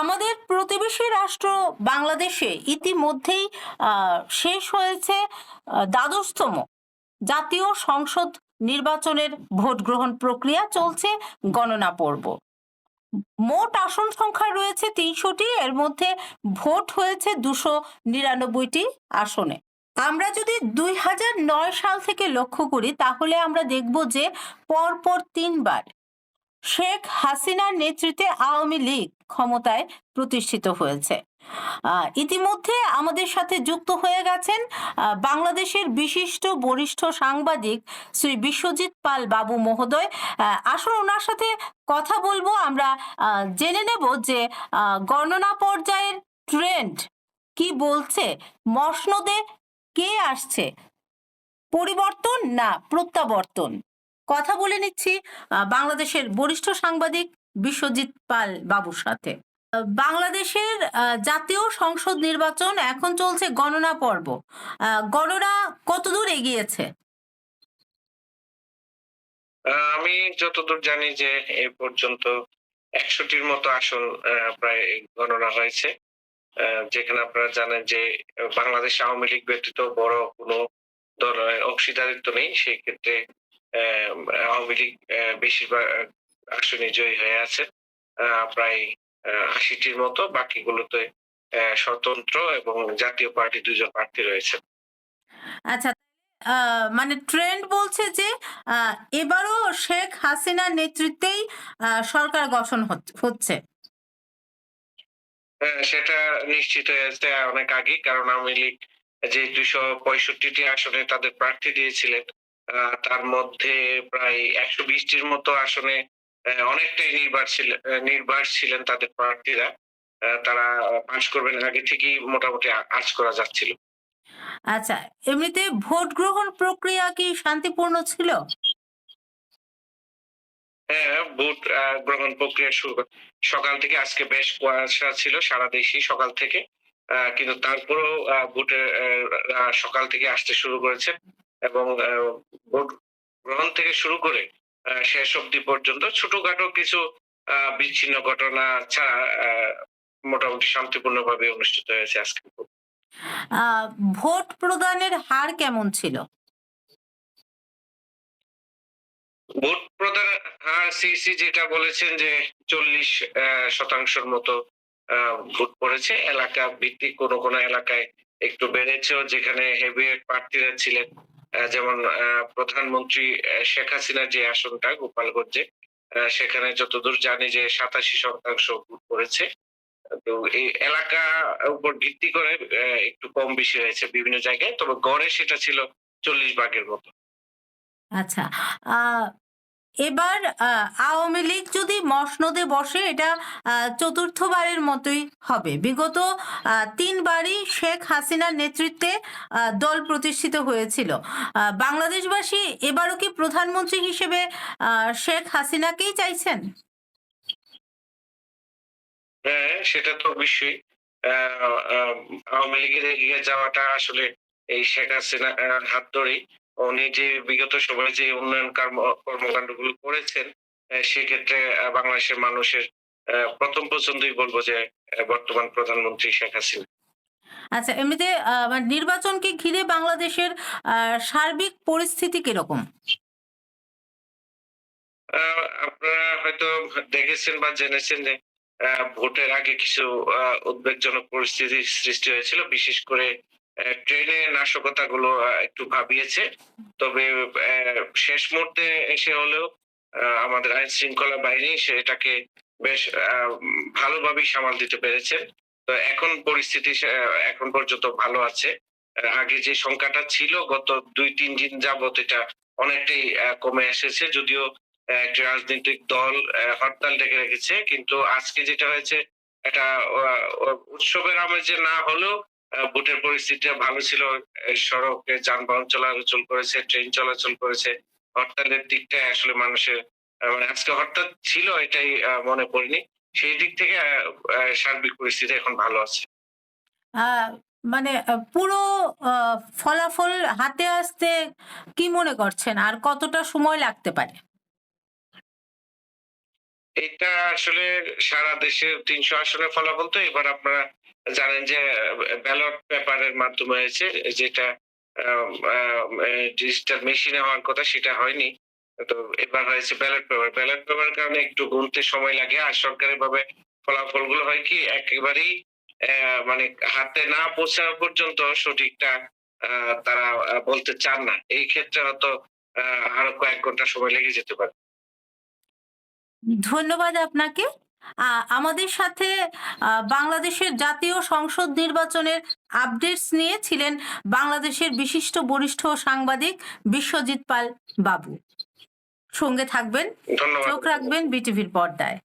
আমাদের প্রতিবেশী রাষ্ট্র বাংলাদেশে ইতিমধ্যেই শেষ হয়েছে দ্বাদশতম জাতীয় সংসদ নির্বাচনের ভোট গ্রহণ প্রক্রিয়া চলছে গণনা পর্ব। মোট আসন সংখ্যা রয়েছে তিনশোটি, এর মধ্যে ভোট হয়েছে দুশো নিরানব্বইটি আসনে। আমরা যদি দুই হাজার নয় সাল থেকে লক্ষ্য করি, তাহলে আমরা দেখব যে পরপর তিনবার শেখ হাসিনার নেতৃত্বে আওয়ামী লীগ ক্ষমতায় প্রতিষ্ঠিত হয়েছে। ইতিমধ্যে আমাদের সাথে যুক্ত হয়ে গেছেন বাংলাদেশের বিশিষ্ট বরিষ্ঠ সাংবাদিক শ্রী বিশ্বজিৎ পাল বাবু মহোদয়। আসুন ওনার সাথে কথা বলব, আমরা জেনে নেব যে গণনা পর্যায়ের ট্রেন্ড কি বলছে, মসনদে কে আসছে, পরিবর্তন না প্রত্যাবর্তন? কথা বলে নিচ্ছি বাংলাদেশের বরিষ্ঠ সাংবাদিক বিশ্বজিৎ পাল বাবুর সাথে। বাংলাদেশের জাতীয় সংসদ নির্বাচন এখন চলছে গণনা পর্ব। গণনা কতদূর এগিয়েছে? আমি যতদূর জানি যে এ পর্যন্ত একশোটির মতো আসন প্রায় গণনা হয়েছে। যেখানে আপনারা জানেন যে বাংলাদেশ আওয়ামী লীগ ব্যতীত বড় কোনো দলের অংশীদারিত্ব নেই। সেই ক্ষেত্রে আওয়ামী লীগ বেশিরভাগ আসনে জয়ী হয়ে আছে প্রায় আশিটির মতো। বাকিগুলোতে স্বতন্ত্র এবং জাতীয় পার্টি দুজন প্রার্থী রয়েছে। আচ্ছা মানে ট্রেন্ড বলছে যে এবারও শেখ হাসিনার নেতৃত্বেই সরকার গঠন হচ্ছে- হ্যাঁ, সেটা নিশ্চিত হয়েছে অনেক আগে কারণ আওয়ামী লীগ যে দুইশো পঁয়ষট্টিটি আসনে তাদের প্রার্থী দিয়েছিলেন আহ, তার মধ্যে প্রায় একশো বিশটির মতো আসনে অনেকটাই নির্ভর ছিল আহ, ছিলেন তাদের প্রার্থীরা। তারা পাশ করবেন আগে থেকেই মোটামুটি আজ করা যাচ্ছিল। আচ্ছা এমনিতে ভোট গ্রহণ প্রক্রিয়া কি শান্তিপূর্ণ ছিল? হ্যাঁ ভোট গ্রহণ প্রক্রিয়া শুরু সকাল থেকে আজকে বেশ কুয়াশা ছিল সারা দেশেই সকাল থেকে। কিন্তু তারপরেও আহ, ভোটে আহ, আহ, সকাল থেকে আসতে শুরু করেছে। এবং ভোট গ্রহণ থেকে শুরু করে শেষ অবধি পর্যন্ত। ছোটখাটো কিছু বিচ্ছিন্ন ঘটনা ছাড়া মোটামুটি শান্তিপূর্ণভাবে অনুষ্ঠিত হয়েছে আজকে ভোট। প্রদানের হার কেমন ছিল? ভোট প্রদান হার সিসি যেটা বলেছেন যে চল্লিশ শতাংশের মতো আহ, ভোট পড়েছে। এলাকা ভিত্তিক কোন কোন এলাকায় একটু বেড়েছেও যেখানে হেভিওয়েট প্রার্থীরা ছিলেন। যেমন প্রধানমন্ত্রী শেখ হাসিনার যে আসনটা গোপালগঞ্জে সেখানে যতদূর জানি যে সাতাশি শতাংশ ভোট পড়েছে। তো এই এলাকা উপর ভিত্তি করে একটু কম বেশি হয়েছে বিভিন্ন জায়গায়, তবে গড়ে সেটা ছিল চল্লিশ ভাগের মতো। আচ্ছা এবার আওয়ামী লীগ যদি মসনদে বসে, এটা চতুর্থবারের মতোই হবে। বিগত তিনবারই শেখ হাসিনার নেতৃত্বে দল প্রতিষ্ঠিত হয়েছিল। বাংলাদেশবাসী এবারও কি প্রধানমন্ত্রী হিসেবে শেখ হাসিনাকেই চাইছেন? হ্যাঁ সেটা তো অবশ্যই। আওয়ামী লীগের এগিয়ে যাওয়াটা আসলে এই শেখ হাসিনা হাত ধরেই। উনি যে বিগত সময়ে যে উন্নয়ন কর্মকাণ্ডগুলো করেছেন সেক্ষেত্রে বাংলাদেশের মানুষের প্রথম পছন্দই বলব যে বর্তমান প্রধানমন্ত্রী শেখ হাসিনা। আচ্ছা এমনিতে মানে নির্বাচনকে ঘিরে বাংলাদেশের সার্বিক পরিস্থিতি কীরকম? আপনারা হয়তো দেখেছেন বা জেনেছেন যে আহ, ভোটের আগে কিছু উদ্বেগজনক পরিস্থিতির সৃষ্টি হয়েছিল বিশেষ করে ট্রেনে নাশকতা গুলো একটু ভাবিয়েছে। তবে শেষ মুহূর্তে এসে হলেও আমাদের আইন শৃঙ্খলা বাহিনী সেটাকে বেশ ভালোভাবেই সামাল দিতে পেরেছেন তো এখন পরিস্থিতি এখন পর্যন্ত ভালো আছে। আগে যে সংখ্যাটা ছিল গত দুই, তিন দিন যাবত এটা অনেকটাই কমে এসেছে। যদিও একটি রাজনৈতিক দল হরতাল ডেকে রেখেছে। কিন্তু আজকে যেটা হয়েছে এটা উৎসবের আমেজে না হলেও আহ, ভোটের পরিস্থিতি ভালো ছিল। সড়কে যানবাহন চলাচল করেছে ট্রেন চলাচল করেছে। হরতালের দিকটা আসলে মানুষের মানে আজকে হরতাল ছিল এটাই মনে পড়েনি। সেই দিক থেকে সার্বিক পরিস্থিতি এখন ভালো আছে। মানে পুরো ফলাফল হাতে আসতে কি মনে করছেন? আর কতটা সময় লাগতে পারে? এটা আসলে সারা দেশের তিনশো আসনের ফলাফল তো এবার আপনারা জানেন যে ব্যালট পেপারের মাধ্যমে হয়েছে, যেটা ডিজিটাল মেশিনে হওয়ার কথা, সেটা হয়নি। তো এবার হয়েছে ব্যালট পেপার ব্যালট পেপারের কারণে একটু গুনতে সময় লাগে। আর সরকারি ভাবে ফলাফলগুলো হয় কি, একেবারেই মানে হাতে না পৌঁছানো পর্যন্ত সঠিকটা তারা বলতে চান না। এই ক্ষেত্রে হয়তো আরও কয়েক ঘণ্টা সময় লেগে যেতে পারে। ধন্যবাদ আপনাকে। আমাদের সাথে বাংলাদেশের জাতীয় সংসদ নির্বাচনের আপডেটস নিয়ে ছিলেন বাংলাদেশের বিশিষ্ট বরিষ্ঠ সাংবাদিক বিশ্বজিৎ পাল বাবু। সঙ্গে থাকবেন চোখ রাখবেন বিটিভির পর্দায়।